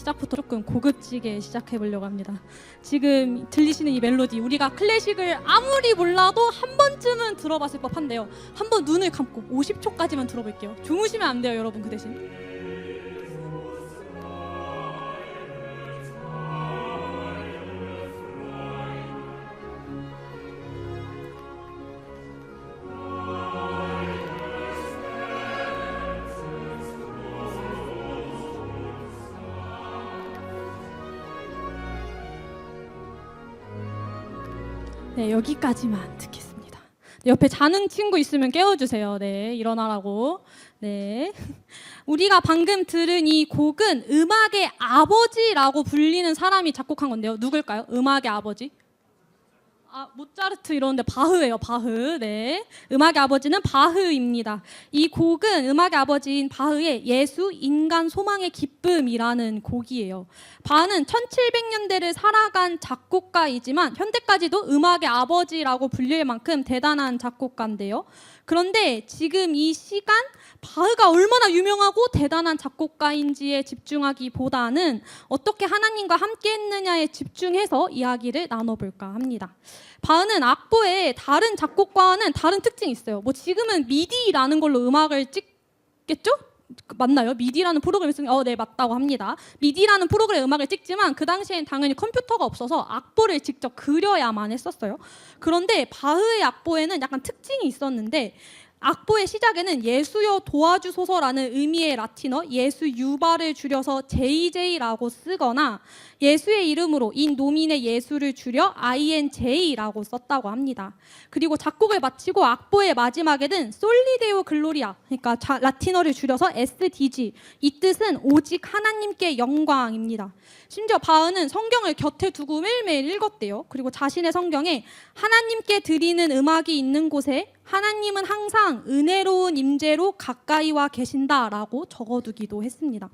시작부터 조금 고급지게 시작해 보려고 합니다. 지금 들리시는 이 멜로디 우리가 클래식을 아무리 몰라도 한 번쯤은 들어봤을 법한데요. 한번 눈을 감고 50초까지만 들어볼게요. 주무시면 안 돼요, 여러분 그 대신. 네, 여기까지만 듣겠습니다. 네, 옆에 자는 친구 있으면 깨워주세요. 네, 일어나라고. 네. 우리가 방금 들은 이 곡은 음악의 아버지라고 불리는 사람이 작곡한 건데요. 누굴까요? 음악의 아버지? 아, 모차르트 이러는데 바흐예요, 바흐. 네. 음악의 아버지는 바흐입니다. 이 곡은 음악의 아버지인 바흐의 예수, 인간, 소망의 기쁨이라는 곡이에요. 바흐는 1700년대를 살아간 작곡가이지만 현대까지도 음악의 아버지라고 불릴 만큼 대단한 작곡가인데요. 그런데 지금 이 시간 바흐가 얼마나 유명하고 대단한 작곡가인지에 집중하기보다는 어떻게 하나님과 함께 했느냐에 집중해서 이야기를 나눠볼까 합니다. 바흐는 악보에 다른 작곡가와는 다른 특징이 있어요. 뭐 지금은 미디라는 걸로 음악을 찍겠죠? 그 맞나요? 미디라는 프로그램을 쓰는 어, 네, 맞다고 합니다. 미디라는 프로그램 음악을 찍지만 그 당시엔 당연히 컴퓨터가 없어서 악보를 직접 그려야만 했었어요. 그런데 바흐의 악보에는 약간 특징이 있었는데 악보의 시작에는 예수여 도와주소서라는 의미의 라틴어 예수 유바를 줄여서 JJ라고 쓰거나 예수의 이름으로 인 노민의 예수를 줄여 INJ라고 썼다고 합니다. 그리고 작곡을 마치고 악보의 마지막에는 솔리데오 글로리아 그러니까 자- 라틴어를 줄여서 SDG 이 뜻은 오직 하나님께 영광입니다. 심지어 바흐는 성경을 곁에 두고 매일매일 읽었대요. 그리고 자신의 성경에 하나님께 드리는 음악이 있는 곳에 하나님은 항상 은혜로운 임재로 가까이와 계신다라고 적어두기도 했습니다.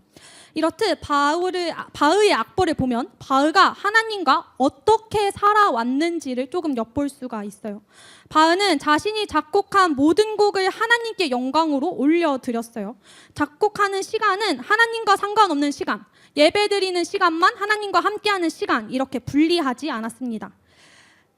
이렇듯 바흐를 바흐의 악보를 보면 바흐가 하나님과 어떻게 살아왔는지를 조금 엿볼 수가 있어요. 바흐는 자신이 작곡한 모든 곡을 하나님께 영광으로 올려드렸어요. 작곡하는 시간은 하나님과 상관없는 시간, 예배드리는 시간만 하나님과 함께하는 시간 이렇게 분리하지 않았습니다.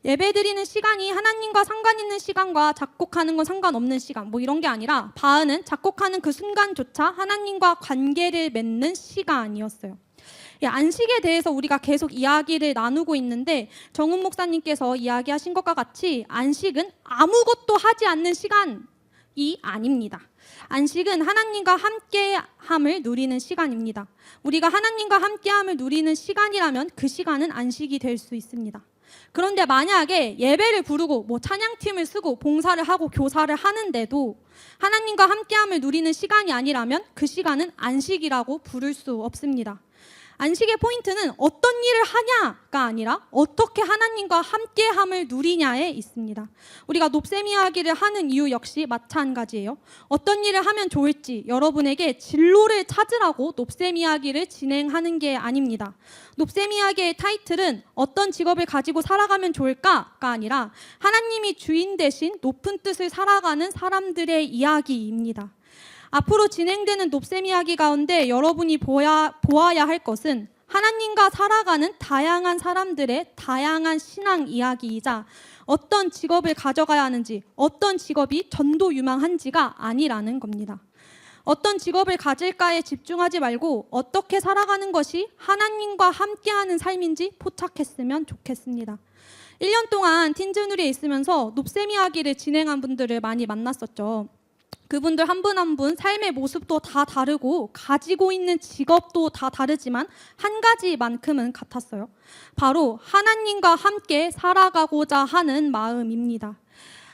예배드리는 시간이 하나님과 상관 있는 시간과 작곡하는 건 상관없는 시간 뭐 이런 게 아니라 바흐는 작곡하는 그 순간조차 하나님과 관계를 맺는 시간이었어요. 이 안식에 대해서 우리가 계속 이야기를 나누고 있는데 정훈 목사님께서 이야기하신 것과 같이 안식은 아무것도 하지 않는 시간이 아닙니다. 안식은 하나님과 함께함을 누리는 시간입니다. 우리가 하나님과 함께함을 누리는 시간이라면 그 시간은 안식이 될 수 있습니다. 그런데 만약에 예배를 부르고 뭐 찬양팀을 쓰고 봉사를 하고 교사를 하는데도 하나님과 함께함을 누리는 시간이 아니라면 그 시간은 안식이라고 부를 수 없습니다. 안식의 포인트는 어떤 일을 하냐가 아니라 어떻게 하나님과 함께함을 누리냐에 있습니다. 우리가 높셈 이야기를 하는 이유 역시 마찬가지예요. 어떤 일을 하면 좋을지 여러분에게 진로를 찾으라고 높셈 이야기를 진행하는 게 아닙니다. 높셈 이야기의 타이틀은 어떤 직업을 가지고 살아가면 좋을까가 아니라 하나님이 주인 대신 높은 뜻을 살아가는 사람들의 이야기입니다. 앞으로 진행되는 높셈 이야기 가운데 여러분이 보야, 보아야 할 것은 하나님과 살아가는 다양한 사람들의 다양한 신앙 이야기이자 어떤 직업을 가져가야 하는지, 어떤 직업이 전도 유망한지가 아니라는 겁니다. 어떤 직업을 가질까에 집중하지 말고 어떻게 살아가는 것이 하나님과 함께하는 삶인지 포착했으면 좋겠습니다. 1년 동안 틴즈누리에 있으면서 높셈 이야기를 진행한 분들을 많이 만났었죠. 그분들 한 분 한 분 삶의 모습도 다 다르고 가지고 있는 직업도 다 다르지만 한 가지만큼은 같았어요. 바로 하나님과 함께 살아가고자 하는 마음입니다.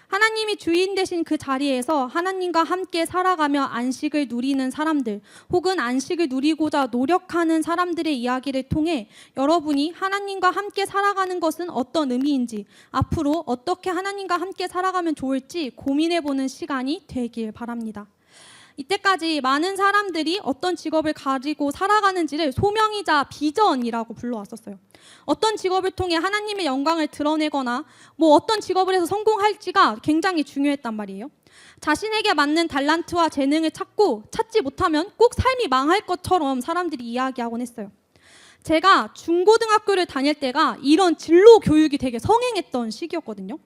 하나님이 주인 되신 그 자리에서 하나님과 함께 살아가며 안식을 누리는 사람들 혹은 안식을 누리고자 노력하는 사람들의 이야기를 통해 여러분이 하나님과 함께 살아가는 것은 어떤 의미인지 앞으로 어떻게 하나님과 함께 살아가면 좋을지 고민해 보는 시간이 되길 바랍니다. 이때까지 많은 사람들이 어떤 직업을 가지고 살아가는지를 소명이자 비전이라고 불러왔었어요. 어떤 직업을 통해 하나님의 영광을 드러내거나 뭐 어떤 직업을 해서 성공할지가 굉장히 중요했단 말이에요. 자신에게 맞는 달란트와 재능을 찾고 찾지 못하면 꼭 삶이 망할 것처럼 사람들이 이야기하곤 했어요. 제가 중고등학교를 다닐 때가 이런 진로 교육이 되게 성행했던 시기였거든요.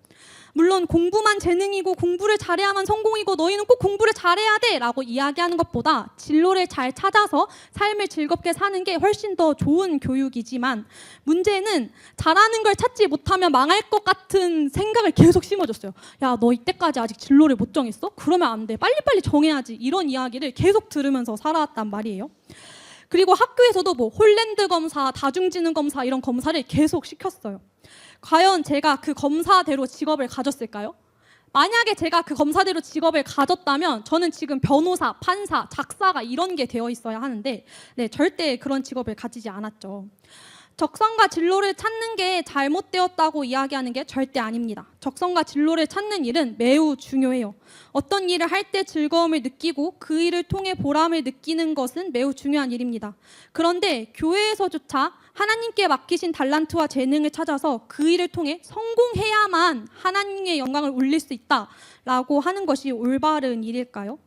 물론 공부만 재능이고 공부를 잘해야만 성공이고 너희는 꼭 공부를 잘해야 돼 라고 이야기하는 것보다 진로를 잘 찾아서 삶을 즐겁게 사는 게 훨씬 더 좋은 교육이지만 문제는 잘하는 걸 찾지 못하면 망할 것 같은 생각을 계속 심어줬어요. 야, 너 이때까지 아직 진로를 못 정했어? 그러면 안 돼. 빨리빨리 정해야지. 이런 이야기를 계속 들으면서 살아왔단 말이에요. 그리고 학교에서도 뭐 홀랜드 검사, 다중지능 검사 이런 검사를 계속 시켰어요. 과연 제가 그 검사대로 직업을 가졌을까요? 만약에 제가 그 검사대로 직업을 가졌다면 저는 지금 변호사, 판사, 작사가 이런 게 되어 있어야 하는데 네, 절대 그런 직업을 가지지 않았죠. 적성과 진로를 찾는 게 잘못되었다고 이야기하는 게 절대 아닙니다. 적성과 진로를 찾는 일은 매우 중요해요. 어떤 일을 할 때 즐거움을 느끼고 그 일을 통해 보람을 느끼는 것은 매우 중요한 일입니다. 그런데 교회에서조차 하나님께 맡기신 달란트와 재능을 찾아서 그 일을 통해 성공해야만 하나님의 영광을 올릴 수 있다라고 하는 것이 올바른 일일까요?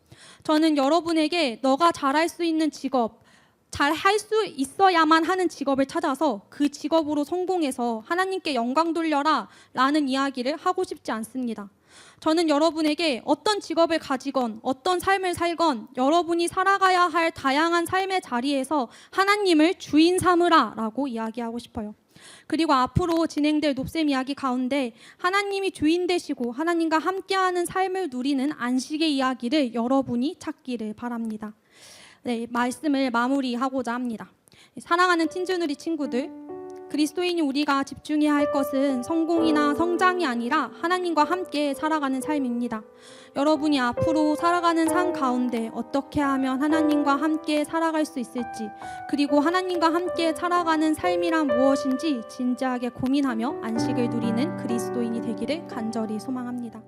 저는 여러분에게 너가 잘할 수 있는 직업, 잘 할 수 있어야만 하는 직업을 찾아서 그 직업으로 성공해서 하나님께 영광 돌려라 라는 이야기를 하고 싶지 않습니다. 저는 여러분에게 어떤 직업을 가지건 어떤 삶을 살건 여러분이 살아가야 할 다양한 삶의 자리에서 하나님을 주인 삼으라 라고 이야기하고 싶어요. 그리고 앞으로 진행될 높셈 이야기 가운데 하나님이 주인 되시고 하나님과 함께하는 삶을 누리는 안식의 이야기를 여러분이 찾기를 바랍니다. 네, 말씀을 마무리하고자 합니다. 사랑하는 틴즈누리 친구들, 그리스도인이 우리가 집중해야 할 것은 성공이나 성장이 아니라 하나님과 함께 살아가는 삶입니다. 여러분이 앞으로 살아가는 삶 가운데 어떻게 하면 하나님과 함께 살아갈 수 있을지, 그리고 하나님과 함께 살아가는 삶이란 무엇인지 진지하게 고민하며 안식을 누리는 그리스도인이 되기를 간절히 소망합니다.